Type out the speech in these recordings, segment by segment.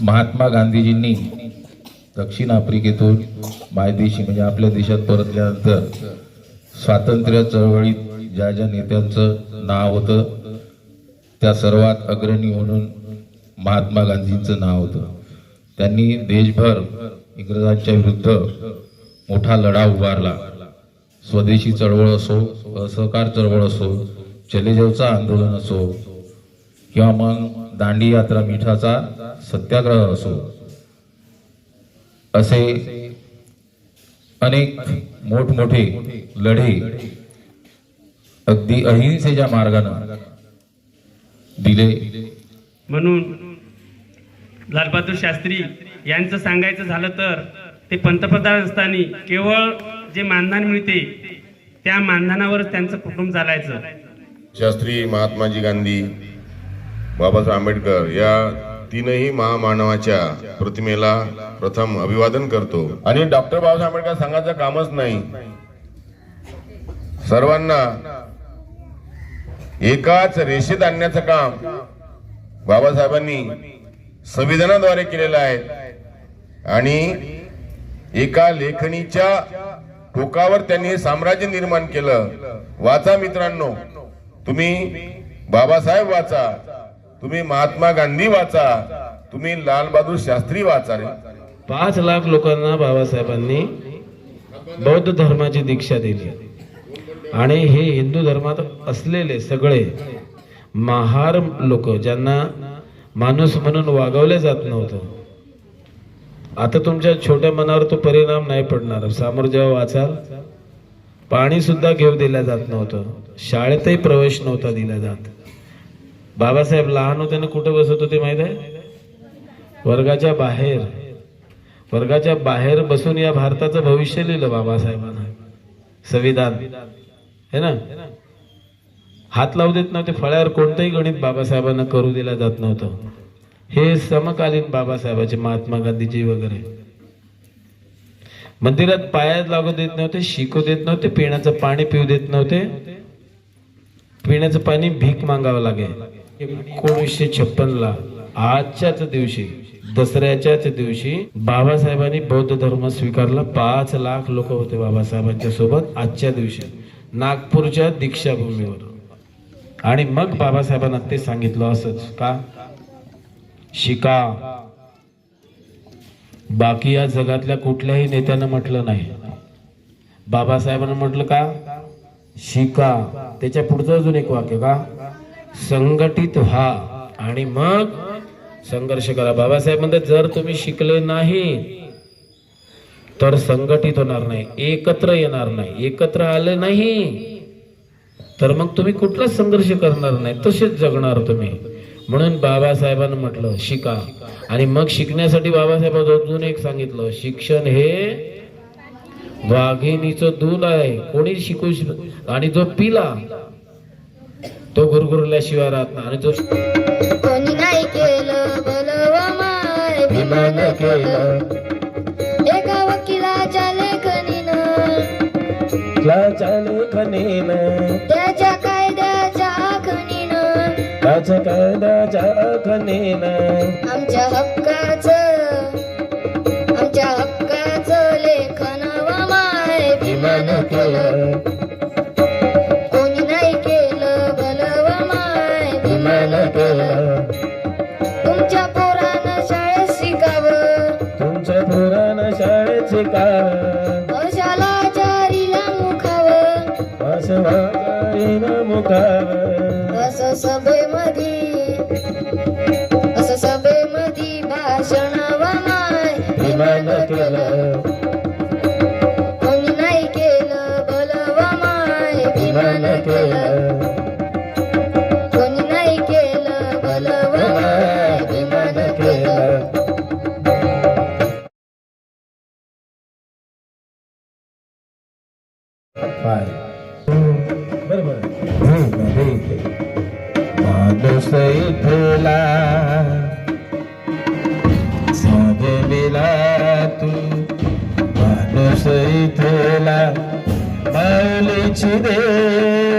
महात्मा गांधीजींनी दक्षिण आफ्रिकेतून मायदेशी म्हणजे आपल्या देशात परतल्यानंतर स्वातंत्र्य चळवळीत ज्या ज्या नेत्यांचं नाव होतं त्या सर्वात अग्रणी म्हणून महात्मा गांधींचं नाव होतं. त्यांनी देशभर इंग्रजांच्या विरुद्ध मोठा लढा उभारला. स्वदेशी चळवळ असो असहकार चळवळ असो चले आंदोलन असो किंवा मग दांडी यात्रा मिठाचा सत्याग्रह असो असे अनेक मोठमोठे लढे अगदी अहिंसेच्या मार्गाने दिले. म्हणून लालबहादूर शास्त्री यांचं सांगायचं झालं तर ते पंतप्रधान असताना केवळ जे मानधन मिळते त्या मानधनावरच त्यांचं कुटुंब चालायचं. शास्त्री महात्माजी गांधी बाबासाहेब आंबेडकर या तीनही महामानवाच्या प्रतिमेला प्रथम अभिवादन करतो. आणि डॉक्टर बाबासाहेब आंबेडकर सांगायचं कामच नाही. सर्वांना एकाच रेषेत आणण्याचं काम बाबासाहेबांनी संविधानाद्वारे केलेलं आहे. आणि एका लेखणीच्या टोकावर त्यांनी साम्राज्य निर्माण केलं. वाचा मित्रांनो तुम्ही बाबासाहेब वाचा. तुम्ही महात्मा गांधी वाचा तुम्ही लालबहादूर शास्त्री वाचा रे. पाच लाख लोकांना बाबासाहेबांनी बौद्ध धर्माची दीक्षा दिली. आणि हे हिंदू धर्मात असलेले सगळे महार लोक ज्यांना माणूस म्हणून वागवले जात नव्हतं. आता तुमच्या छोट्या मनावर तो परिणाम नाही पडणार. सामोर जेव्हा वाचाल पाणी सुद्धा घेऊ दिलं जात नव्हतं. शाळेतही प्रवेश नव्हता दिला जात. बाबासाहेब लहान होते ना कुठे बसत होते माहीत आहे? वर्गाच्या बाहेर. वर्गाच्या बाहेर बसून या भारताचं भविष्य लिहिलं बाबासाहेबांना. संविधान. है ना? हात लावू देत नव्हते फळ्यावर कोणतंही गणित बाबासाहेबांना करू दिलं जात नव्हतं. हे समकालीन बाबासाहेबाचे महात्मा गांधीजी वगैरे. मंदिरात पायात लागू देत नव्हते शिकू देत नव्हते पिण्याचं पाणी पिऊ देत नव्हते. पिण्याचं पाणी भीक मागावं लागेल. एकोणीसशे छप्पन ला आजच्याच दिवशी दसऱ्याच्याच दिवशी बाबासाहेबांनी बौद्ध धर्म स्वीकारला. पाच लाख लोक होते बाबासाहेबांच्या सोबत आजच्या दिवशी नागपूरच्या दीक्षाभूमीवर. आणि मग बाबासाहेबांना ते सांगितलं असंच का? शिका. बाकी या जगातल्या कुठल्याही नेत्यानं म्हटलं नाही. बाबासाहेबांना म्हटलं का? शिका. त्याच्या पुढचं अजून एक वाक्य का? संघटित व्हा. आणि मग संघर्ष करा. बाबासाहेब म्हणतात जर तुम्ही शिकले नाही तर संघटित होणार नाही एकत्र येणार नाही एकत्र आले नाही तर मग तुम्ही कुठलाच संघर्ष करणार नाही तसेच जगणार तुम्ही. म्हणून बाबासाहेबांनी म्हटलं शिका. आणि मग शिकण्यासाठी बाबासाहेबांना अजून एक सांगितलं शिक्षण हे वाघिणीचं दूध आहे. कोणी शिकू आणि जो पिला तो गुरगुरल्याशिवाय राहत नाही. आणि कोणी नाही केलं विमान केलं. एका वकिलाच्या लेखणीनं त्याच्या कायद्याच्या आखणीनं त्याच्या कायद्याच्या आखणीनं आमच्या हक्काचं आमच्या हक्काचं लेखन विमान केलं. शिकावं वर्षाला चारीला मुखावं वासवाईनं मुखावं असं सभेमध्ये असं सभेमध्ये विमान केलं. कोणी नाही केलं बलवमाय विमान केलं. पाय बरोबर. माणूस इथला साधविला तू माणूस इथला माऊलीची देन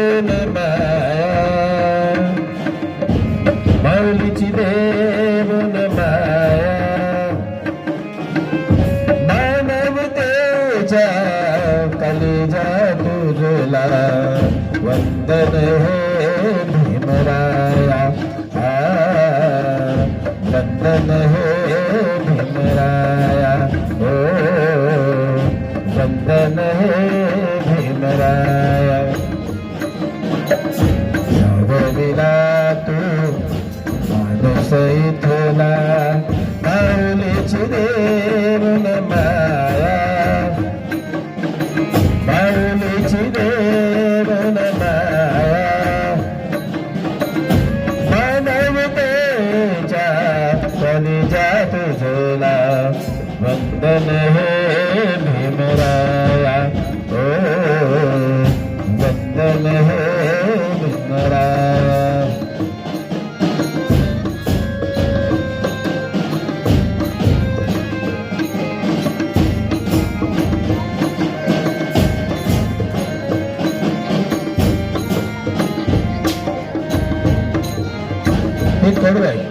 भीमराया आ, वंदन हे भीमराया हो वंदन हे भीमराया सावविला तू माणूस इथला वंदन हे भीमराया ओ वंदन हे भीमराया हे कडू आहे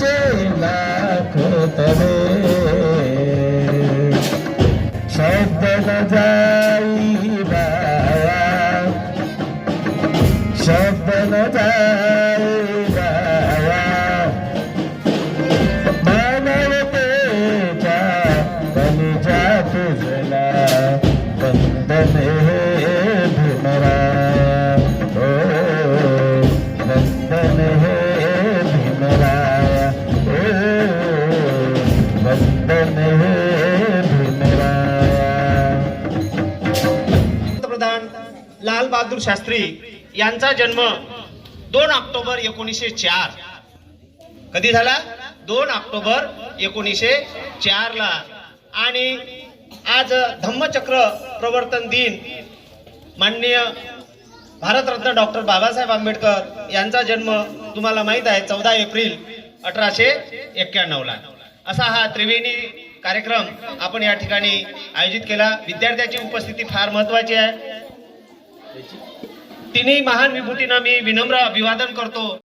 చేల కృతమే శబ్దన జాయి బావా శబ్దన జాయి బావా మానవ తేజ బని జాతుల వందనే बहादूर शास्त्री यांचा जन्म दोन ऑक्टोबर एकोणीसशे चार. कधी झाला? दोन ऑक्टोबर एकोणीसशे चार ला. आणि आज धम्मचक्र प्रवर्तन दिन माननीय भारतरत्न डॉक्टर बाबासाहेब आंबेडकर यांचा जन्म तुम्हाला माहीत आहे चौदा एप्रिल अठराशे एक्क्याण्णव ला. असा हा त्रिवेणी कार्यक्रम आपण या ठिकाणी आयोजित केला. विद्यार्थ्याची उपस्थिती फार महत्वाची आहे. तिन्ही महान विभूतींना मी विनम्र अभिवादन करतो.